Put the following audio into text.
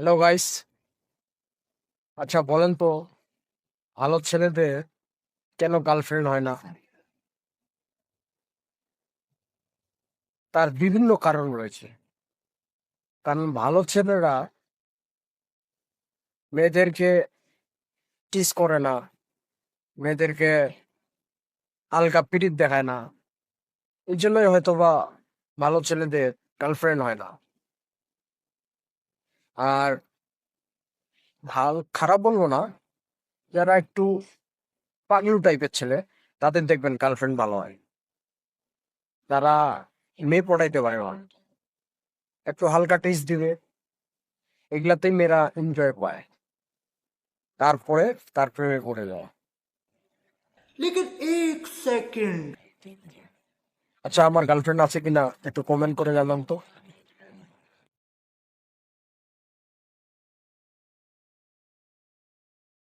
Hello guys আচ্ছা বলেন তো, ভালো ছেলেদের কেন গার্লফ্রেন্ড হয় না? তার বিভিন্ন কারণ রয়েছে। কারণ ভালো ছেলেরা মেয়েদেরকে টিস করে না, মেয়েদেরকে আলগা পিরিত দেখায় না। এই জন্যই হয়তো বা ভালো ছেলেদের গার্লফ্রেন্ড হয় না। আর ভালো খারাপ বলব না যারা একটু পাগলু টাইপের ছেলে তাদের দেখবেন গার্লফ্রেন্ড ভালো হয়। তারা মেয়ে পড়াইতে পারে একটু হালকা টেস্ট দিবে এগুলাতেই মেয়েরা এনজয় পায়। তারপরে তার প্রেমে পড়ে যাওয়া আচ্ছা আমার গার্লফ্রেন্ড আছে কিনা একটু কমেন্ট করে জানলাম তো।